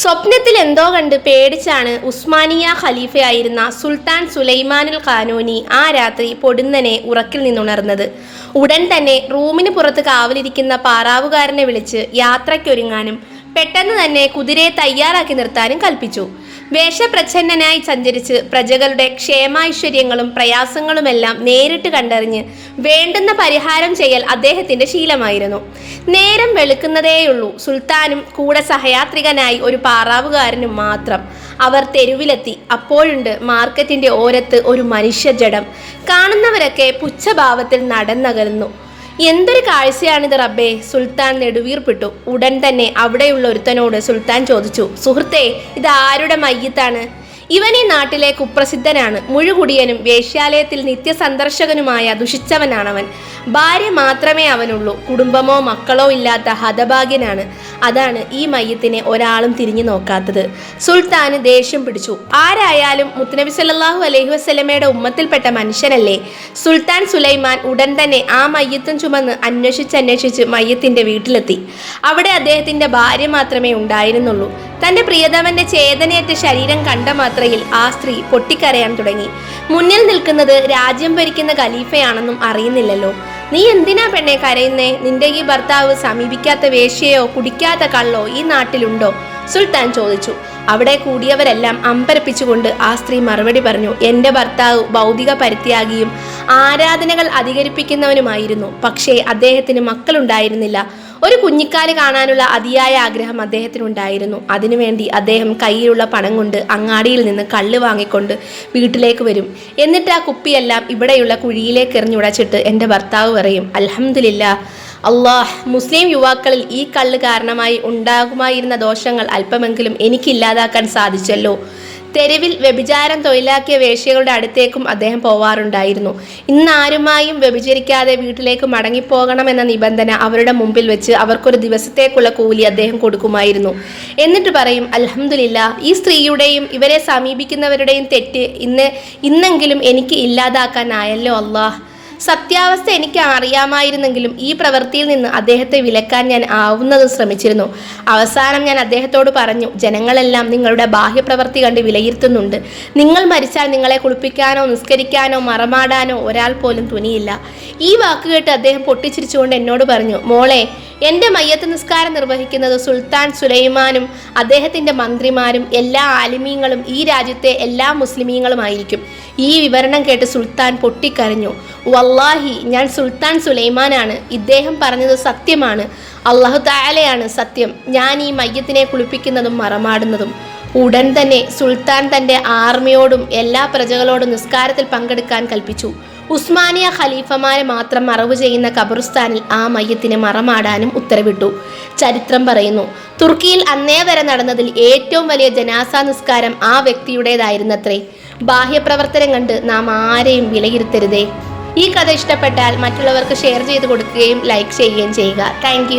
സ്വപ്നത്തിൽ എന്തോ കണ്ട് പേടിച്ചാണ് ഉസ്മാനിയ ഖലീഫയായിരുന്ന സുൽത്താൻ സുലൈമാനുൽ ഖാനൂനി ആ രാത്രി പൊടുന്നനെ ഉറക്കിൽ നിന്നുണർന്നത്. ഉടൻ തന്നെ റൂമിന് പുറത്ത് കാവലിരിക്കുന്ന പാറാവുകാരനെ വിളിച്ച് യാത്രയ്ക്കൊരുങ്ങാനും പെട്ടെന്ന് തന്നെ കുതിരയെ തയ്യാറാക്കി നിർത്താനും കൽപ്പിച്ചു. വേഷപ്രച്ഛന്നനായി സഞ്ചരിച്ച് പ്രജകളുടെ ക്ഷേമൈശ്വര്യങ്ങളും പ്രയാസങ്ങളുമെല്ലാം നേരിട്ട് കണ്ടറിഞ്ഞ് വേണ്ടുന്ന പരിഹാരം ചെയ്യൽ അദ്ദേഹത്തിന്റെ ശീലമായിരുന്നു. നേരം വെളുക്കുന്നതേയുള്ളൂ. സുൽത്താനും കൂടെ സഹയാത്രികനായി ഒരു പാറാവുകാരനും മാത്രം. അവർ തെരുവിലെത്തി. അപ്പോഴുണ്ട് മാർക്കറ്റിന്റെ ഓരത്ത് ഒരു മനുഷ്യജടം കാണുന്നവരൊക്കെ പുച്ഛഭാവത്തിൽ നടന്നകലുന്നു. എന്തൊരു കാഴ്ചയാണിത് റബ്ബേ? സുൽത്താൻ നെടുവീർപ്പിട്ടു. ഉടൻ തന്നെ അവിടെയുള്ള ഒരുത്തനോട് സുൽത്താൻ ചോദിച്ചു സുഹൃത്തെ ഇത് ആരുടെ മയ്യത്താണ്? ഇവൻ ഈ നാട്ടിലെ കുപ്രസിദ്ധനാണ്. മുഴുകുടിയനും വേശ്യാലയത്തിൽ നിത്യസന്ദർശകനുമായ ദുഷിച്ചവനാണവൻ. ഭാര്യ മാത്രമേ അവനുള്ളൂ. കുടുംബമോ മക്കളോ ഇല്ലാത്ത ഹതഭാഗ്യനാണ്. അതാണ് ഈ മയ്യത്തിനെ ഒരാളും തിരിഞ്ഞു നോക്കാത്തത്. സുൽത്താന് ദേഷ്യം പിടിച്ചു. ആരായാലും മുത്തനബി സല്ലാഹു അലൈഹി വസ്ലമയുടെ ഉമ്മത്തിൽപ്പെട്ട മനുഷ്യനല്ലേ? സുൽത്താൻ സുലൈമാൻ ഉടൻ തന്നെ ആ മയ്യത്തും ചുമന്ന് അന്വേഷിച്ചന്വേഷിച്ച് അന്വേഷിച്ച് മയ്യത്തിന്റെ വീട്ടിലെത്തി. അവിടെ അദ്ദേഹത്തിന്റെ ഭാര്യ മാത്രമേ ഉണ്ടായിരുന്നുള്ളൂ. തന്റെ പ്രിയതമന്റെ ചേതനയേറ്റ ശരീരം കണ്ട മാത്രയിൽ ആ സ്ത്രീ പൊട്ടിക്കരയാൻ തുടങ്ങി. മുന്നിൽ നിൽക്കുന്നത് രാജ്യം ഭരിക്കുന്ന ഖലീഫയാണെന്നും അറിയുന്നില്ലല്ലോ. നീ എന്തിനാ പെണ്ണെ കരയുന്നേ? നിന്റെ ഈ ഭർത്താവ് സമീപിക്കാത്ത വേശ്യയോ കുടിക്കാത്ത കള്ളോ ഈ നാട്ടിലുണ്ടോ? സുൽത്താൻ ചോദിച്ചു. അവിടെ കൂടിയവരെല്ലാം അമ്പരപ്പിച്ചുകൊണ്ട് ആ സ്ത്രീ മറുപടി പറഞ്ഞു എന്റെ ഭർത്താവ് ഭൗതിക പരിത്യാഗിയും ആരാധനകൾ അധികരിപ്പിക്കുന്നവനുമായിരുന്നു. പക്ഷേ അദ്ദേഹത്തിന് മക്കളുണ്ടായിരുന്നില്ല. ഒരു കുഞ്ഞിക്കാൽ കാണാനുള്ള അതിയായ ആഗ്രഹം അദ്ദേഹത്തിനുണ്ടായിരുന്നു. അതിനുവേണ്ടി അദ്ദേഹം കയ്യിലുള്ള പണം കൊണ്ട് അങ്ങാടിയിൽ നിന്ന് കള്ള് വാങ്ങിക്കൊണ്ട് വീട്ടിലേക്ക് വരും. എന്നിട്ട് ആ കുപ്പിയെല്ലാം ഇവിടെയുള്ള കുഴിയിലേക്ക് എറിഞ്ഞുടച്ചിട്ട് എന്റെ ഭർത്താവ് പറയും അലഹമില്ല അള്ളാഹ് മുസ്ലിം യുവാക്കളിൽ ഈ കള്ള് കാരണമായി ഉണ്ടാകുമായിരുന്ന ദോഷങ്ങൾ അല്പമെങ്കിലും എനിക്കില്ലാതാക്കാൻ സാധിച്ചല്ലോ. തെരുവിൽ വ്യഭിചാരം തൊഴിലാക്കിയ വേശ്യകളുടെ അടുത്തേക്കും അദ്ദേഹം പോവാറുണ്ടായിരുന്നു. ഇന്ന് ആരുമായും വ്യഭിചരിക്കാതെ വീട്ടിലേക്ക് മടങ്ങിപ്പോകണമെന്ന നിബന്ധന അവരുടെ മുമ്പിൽ വെച്ച് അവർക്കൊരു ദിവസത്തേക്കുള്ള കൂലി അദ്ദേഹം കൊടുക്കുമായിരുന്നു. എന്നിട്ട് പറയും അലഹമില്ല ഈ സ്ത്രീയുടെയും ഇവരെ സമീപിക്കുന്നവരുടെയും തെറ്റ് ഇന്ന് ഇന്നെങ്കിലും എനിക്ക് ഇല്ലാതാക്കാനായല്ലോ അള്ളാഹ് സത്യാവസ്ഥ എനിക്ക് അറിയാമായിരുന്നെങ്കിലും ഈ പ്രവൃത്തിയിൽ നിന്ന് അദ്ദേഹത്തെ വിലക്കാൻ ഞാൻ ആവുന്നതും ശ്രമിച്ചിരുന്നു. അവസാനം ഞാൻ അദ്ദേഹത്തോട് പറഞ്ഞു ജനങ്ങളെല്ലാം നിങ്ങളുടെ ബാഹ്യപ്രവൃത്തി കണ്ട് വിലയിരുത്തുന്നുണ്ട്. നിങ്ങൾ മരിച്ചാൽ നിങ്ങളെ കുളിപ്പിക്കാനോ നിസ്കരിക്കാനോ മറമാടാനോ ഒരാൾ പോലും തുനിയില്ല. ഈ വാക്കുകേട്ട് അദ്ദേഹം പൊട്ടിച്ചിരിച്ചുകൊണ്ട് എന്നോട് പറഞ്ഞു മോളെ എന്റെ മയ്യത്ത് നിസ്കാരം നിർവഹിക്കുന്നത് സുൽത്താൻ സുലൈമാനും അദ്ദേഹത്തിന്റെ മന്ത്രിമാരും എല്ലാ ആലിമീങ്ങളും ഈ രാജ്യത്തെ എല്ലാ മുസ്ലിമീങ്ങളുമായിരിക്കും. ഈ വിവരണം കേട്ട് സുൽത്താൻ പൊട്ടിക്കരഞ്ഞു. വല്ലാഹി ഞാൻ സുൽത്താൻ സുലൈമാനാണ്. ഇദ്ദേഹം പറഞ്ഞത് സത്യമാണ്. അള്ളാഹു താലയാണ് സത്യം. ഞാൻ ഈ മയ്യത്തിനെ കുളിപ്പിക്കുന്നതും മറമാടുന്നതും. ഉടൻ തന്നെ സുൽത്താൻ തന്റെ ആർമിയോടും എല്ലാ പ്രജകളോടും നിസ്കാരത്തിൽ പങ്കെടുക്കാൻ കൽപ്പിച്ചു. ഉസ്മാനിയ ഖലീഫമാരെ മാത്രം മറവ് ചെയ്യുന്ന ഖബർസ്ഥാനിൽ ആ മയ്യത്തിനെ മറമാടാനും ഉത്തരവിട്ടു. ചരിത്രം പറയുന്നു തുർക്കിയിൽ അന്നേ വരെ നടന്നതിൽ ഏറ്റവും വലിയ ജനാസ നിസ്കാരം ആ വ്യക്തിയുടേതായിരുന്നത്രേ. ബാഹ്യപ്രവർത്തനം കണ്ട് നാം ആരെയും വിലയിരുത്തരുതേ. ഈ കഥ ഇഷ്ടപ്പെട്ടാൽ മറ്റുള്ളവർക്ക് ഷെയർ ചെയ്ത് കൊടുക്കുകയും ലൈക്ക് ചെയ്യുകയും ചെയ്യുക. താങ്ക്